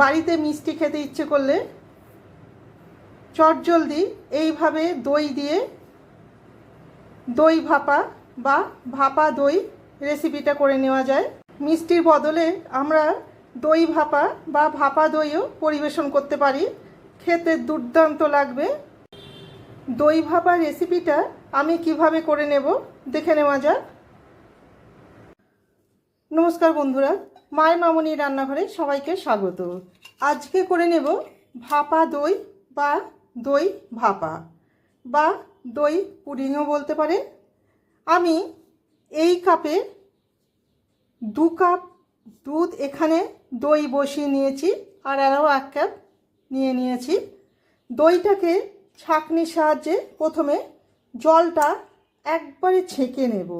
বাড়িতে মিষ্টি খেতে ইচ্ছে করলে চটজলদি এইভাবে দই দিয়ে দই ভাপা বা ভাপা দই রেসিপিটা করে নেওয়া যায়। মিষ্টির বদলে আমরা দই ভাপা বা ভাপা দইও পরিবেশন করতে পারি। খেতে দুর্দান্ত লাগবে। দই ভাপা রেসিপিটা আমি কীভাবে করে নেব দেখে নেওয়া যাক। নমস্কার বন্ধুরা মায়ের মামনি রান্নাঘরে সবাইকে স্বাগত। আজকে করে নেব ভাপা দই বা দই ভাপা বা দই পুডিংও বলতে পারেন আমি এই কাপে দু কাপ দুধ এখানে দই বসিয়ে নিয়েছি আর আরও এক কাপ নিয়ে নিয়েছি। দইটাকে ছাঁকনির সাহায্যে প্রথমে জলটা একবারে ছেঁকে নেব।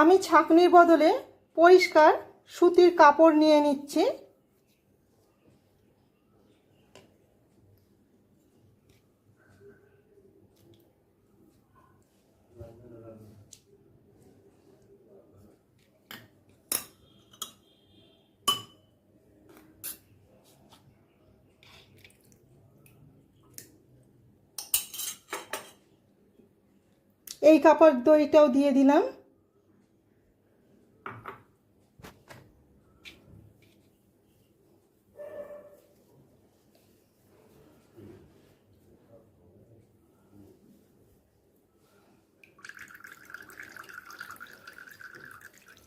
আমি ছাঁকনির বদলে পরিষ্কার সুতির কাপড় নিয়ে নিচ্ছি। এই কাপড় দইটাও দিয়ে দিলাম।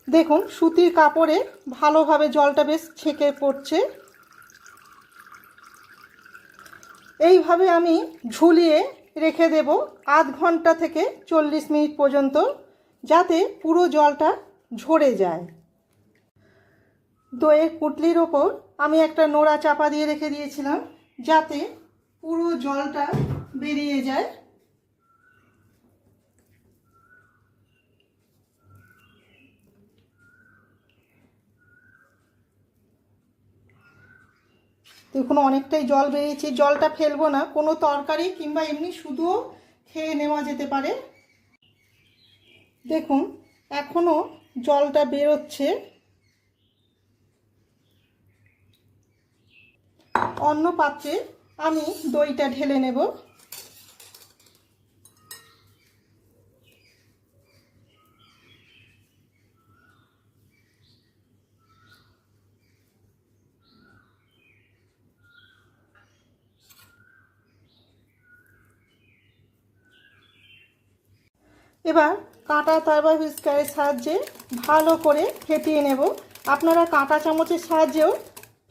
দেখুন, সুতির কাপড়ে ভালোভাবে জলটা বেশ ছেঁকে পড়ছে। এইভাবে আমি ঝুলিয়ে রেখে দেব আধ ঘণ্টা থেকে চল্লিশ মিনিট পর্যন্ত, যাতে পুরো জলটা ঝরে যায়। দইয়ের পুটলির ওপর আমি একটা নোড়া চাপা দিয়ে রেখে দিয়েছিলাম, যাতে পুরো জলটা বেরিয়ে যায়। দেখুন অনেকটাই জল বেরিয়েছে, জলটা ফেলব না, কোনো তরকারি কিংবা এমনি শুধুও খেয়ে নেওয়া যেতে পারে। দেখুন এখনও জলটা বেরোচ্ছে। অন্য পাত্রে আমি দইটা ঢেলে নেব। এবার কাঁটা তারবা হুইস্কারের সাহায্যে ভালো করে ফেটিয়ে নেব। আপনারা কাঁটা চামচের সাহায্যেও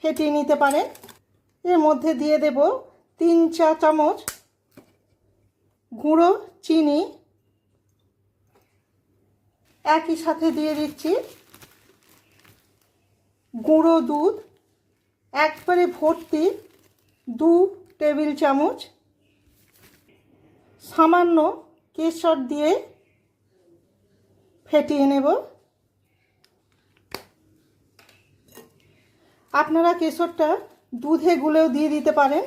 ফেটিয়ে নিতে পারেন। এর মধ্যে দিয়ে দেব তিন চা চামচ গুঁড়ো চিনি। একই সাথে দিয়ে দিচ্ছি গুঁড়ো দুধ। একবারে ভর্তি দু টেবিল চামচ। সামান্য কেশর দিয়ে ফেটিয়ে নেব। আপনারা কেশরটা দুধে গুলেও দিয়ে দিতে পারেন।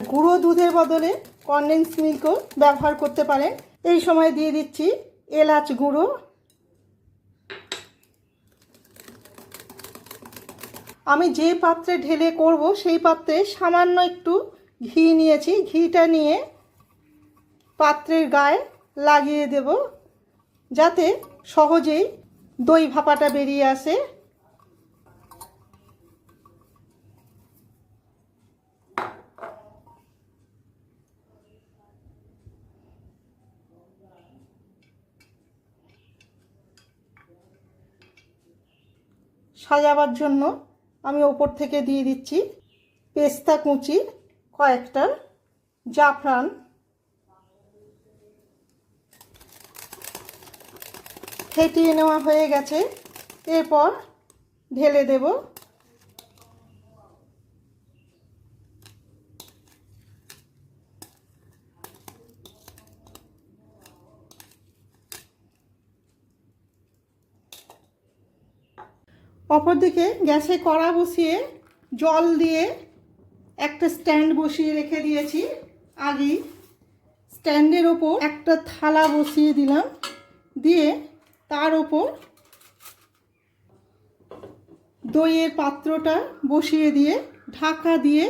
গুঁড়ো দুধের বদলে কনডেন্স মিল্কও ব্যবহার করতে পারেন। এই সময় দিয়ে দিচ্ছি এলাচ গুঁড়ো। আমি যে পাত্রে ঢেলে করব সেই পাত্রে সামান্য একটু ঘি নিয়েছি। ঘিটা নিয়ে পাত্রের গায়ে লাগিয়ে দেব। যাতে সহজেই দই ভাপাটা বেরিয়ে আসে। সাজাবার জন্য আমি ওপর থেকে দিয়ে দিচ্ছি পেস্তা কুচি, কয়েকটা জাফরান ফেটিয়ে নেওয়া হয়ে গেছে। এরপর ঢেলে দেব। অপরদিকে গ্যাসে কড়া বসিয়ে জল দিয়ে একটা স্ট্যান্ড বসিয়ে রেখে দিয়েছি। আগেই স্ট্যান্ডের ওপর একটা থালা বসিয়ে দিলাম। দিয়ে তার ওপর দইয়ের পাত্রটা বসিয়ে দিয়ে, ঢাকা দিয়ে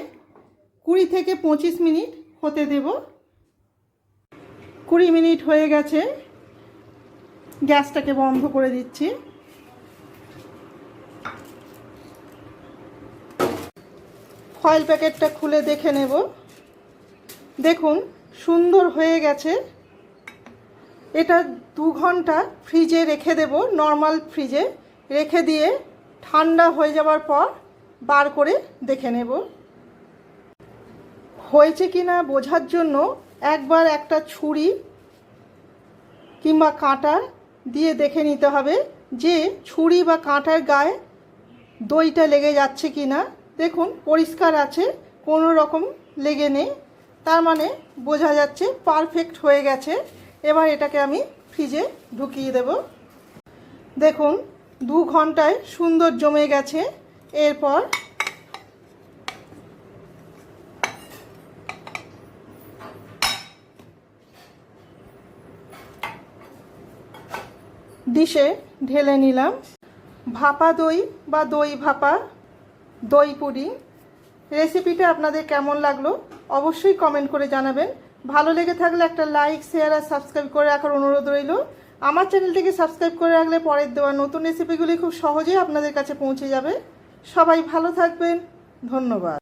কুড়ি থেকে পঁচিশ মিনিট হতে দেব। কুড়ি মিনিট হয়ে গেছে। গ্যাসটাকে বন্ধ করে দিচ্ছি। ফয়েল প্যাকেটটা খুলে দেখে নেব। দেখুন, সুন্দর হয়ে গেছে। এটা দু ঘণ্টা ফ্রিজে রেখে দেব নর্মাল ফ্রিজে রেখে দিয়ে ঠান্ডা হয়ে যাওয়ার পর বার করে দেখে নেব। হয়েছে কি না বোঝার জন্য একবার একটা ছুরি কিংবা কাঁটা দিয়ে দেখে নিতে হবে যে ছুরি বা কাঁটার গায়ে দইটা লেগে যাচ্ছে কি না। দেখুন, পরিষ্কার আছে, কোনো রকম লেগে নেই। তার মানে বোঝা যাচ্ছে পারফেক্ট হয়ে গেছে। এবার এটাকে আমি ফ্রিজে ঢুকিয়ে দেব। দেখুন, দু ঘন্টায় সুন্দর জমে গেছে। এরপর ডিশে ঢেলে নিলাম। ভাপা দই বা দই ভাপা, দই পুডিং রেসিপিটা আপনাদের কেমন লাগল অবশ্যই কমেন্ট করে জানাবেন। ভালো লেগে থাকলে একটা লাইক শেয়ার আর সাবস্ক্রাইব করে রাখার অনুরোধ রইল। আমার চ্যানেলটিকে সাবস্ক্রাইব করে রাখলে পরের দেওয়া নতুন রেসিপিগুলি খুব সহজেই আপনাদের কাছে পৌঁছে যাবে। সবাই ভালো থাকবেন। ধন্যবাদ।